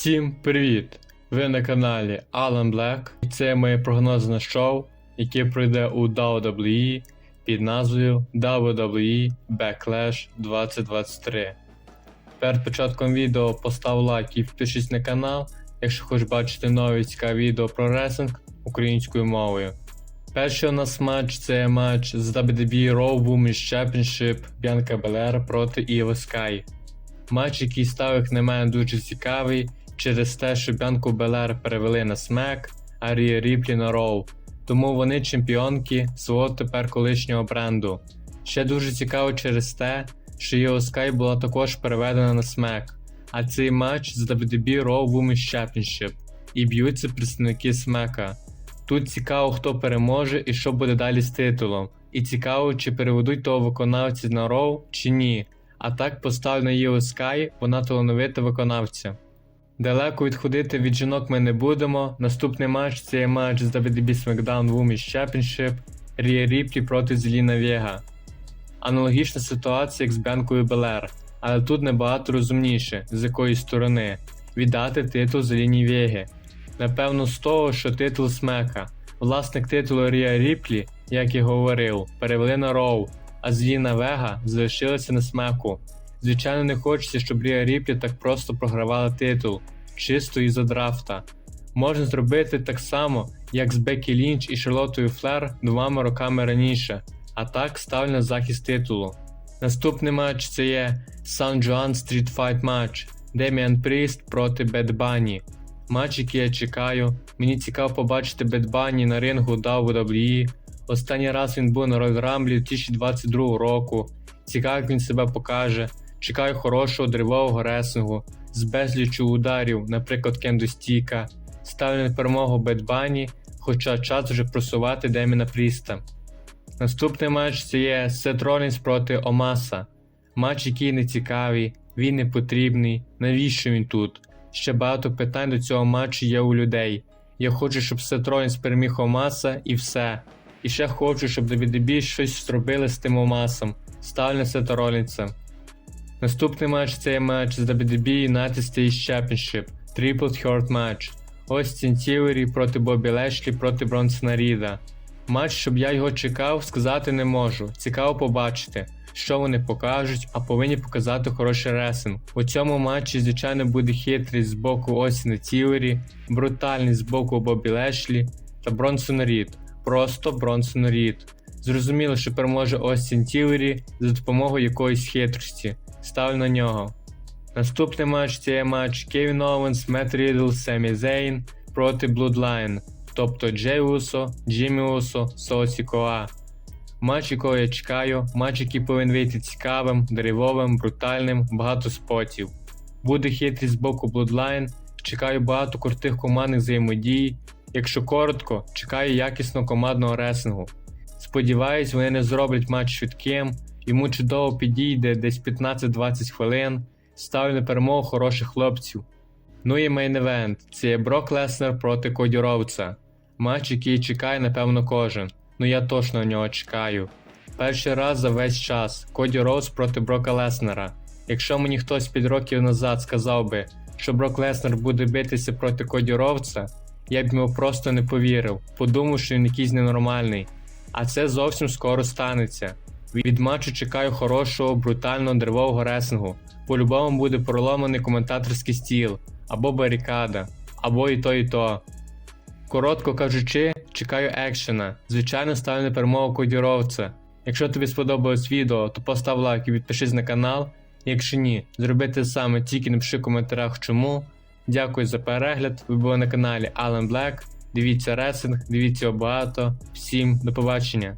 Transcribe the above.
Всім привіт! Ви на каналі Alan Black і це моє прогнозне шоу, яке пройде у WWE під назвою WWE Backlash 2023. Перед початком відео постав лайк і підпишись на канал, якщо хочеш бачити нові цікаві відео про ресинг українською мовою. Перший у нас матч це матч з WWE Raw Women's Championship Бянка Белера проти Іви Скай. Матч, який став, як на мене, дуже цікавий через те, що Бянку Белер перевели на SmackDown, а Рія Ріплі на Raw. Тому вони чемпіонки свого тепер колишнього бренду. Ще дуже цікаво через те, що Іо Sky була також переведена на SmackDown, а цей матч з WWE Raw Women's Championship і б'ються представники SmackDown. Тут цікаво, хто переможе і що буде далі з титулом. І цікаво, чи переведуть того виконавця на Raw, чи ні. А так постав на Іо Sky, вона талановита виконавця. Далеко відходити від жінок ми не будемо. Наступний матч це є матч з WWE SmackDown Women's Championship Рія Ріплі проти Зеліна Вєга. Аналогічна ситуація, як з Бянкою Белер, але тут набагато розумніше, з якої сторони віддати титул Зеліні Вєги. Напевно, з того, що титул Смека. Власник титулу Рія Ріплі, як і говорив, перевели на Роу, а Зеліна Вега залишилася на смеку. Звичайно, не хочеться, щоб Рія Ріплі так просто програвала титул, чисто із-за драфта. Можна зробити так само, як з Бекі Лінч і Шарлотою Флер двома роками раніше, а так ставлю на захист титулу. Наступний матч це є Сан Джоан Street Fight матч Деміан Пріст проти Бед Банні. Матч, який я чекаю. Мені цікаво побачити Бед Банні на рингу WWE. Останній раз він був на Royal Rumble 2022 року. Цікаво, як він себе покаже. Чекаю хорошого древового ресингу з безліччю ударів, наприклад, кендостіка. Ставлю на перемогу Бед Банні, хоча час вже просувати Деміна Пріста. Наступний матч це є Сет Ролінс проти Омаса. Матч, який не цікавий, він не потрібний. Навіщо він тут? Ще багато питань до цього матчу є у людей. Я хочу, щоб Сет Ролінс переміг Омаса і все. І ще хочу, щоб WWE щось зробили з тим Омасом. Ставлю Сета Ролінса. Наступний матч це матч з WWE United States Championship Triple Threat Match. Остін Тівері проти Бобі Лешлі проти Бронсона Ріда. Матч, щоб я його чекав, сказати не можу. Цікаво побачити, що вони покажуть, а повинні показати хороший ресинг. У цьому матчі, звичайно, буде хитрість з боку Остіна Тівері, брутальність з боку Бобі Лешлі та Бронсона Рід. Просто Бронсон Рід. Зрозуміло, що переможе Остін Тівері за допомогою якоїсь хитрості. Ставлю на нього. Наступний матч це є матч Кевін Оуенс, Мет Рідл, Семі Зейн проти Bloodline, тобто Джей Усо, Джиммі Усо, Сосі Коа. Матч, якого я чекаю, матч, який повинен вийти цікавим, деревовим, брутальним, багато спотів. Буде хитрість з боку Bloodline, чекаю багато крутих командних взаємодій. Якщо коротко, чекаю якісного командного ресингу. Сподіваюсь, вони не зроблять матч швидким, йому чудово підійде десь 15-20 хвилин. Ставлю на перемогу хороших хлопців. Ну і мейн-евент це Брок Леснер проти Коді. Матч, який чекає, напевно, кожен. Ну я точно на нього чекаю. Перший раз за весь час Коді Роудс проти Брока Леснера. Якщо мені хтось 5 років назад сказав би, що Брок Леснер буде битися проти Коді Роудса, я б йому просто не повірив, подумав, що він якийсь ненормальний. А це зовсім скоро станеться. Від матчу чекаю хорошого, брутального деревового ресингу. По-любому буде проломаний коментаторський стіл, або барикада, або і то, і то. Коротко кажучи, чекаю екшена. Звичайно, ставлю на перемогу кодіровця. Якщо тобі сподобалось відео, то постав лайк і підпишись на канал. Якщо ні, зроби те саме, тільки напиши в коментарях чому. Дякую за перегляд. Ви були на каналі Alan Black. Дивіться ресинг, дивіться багато. Всім до побачення.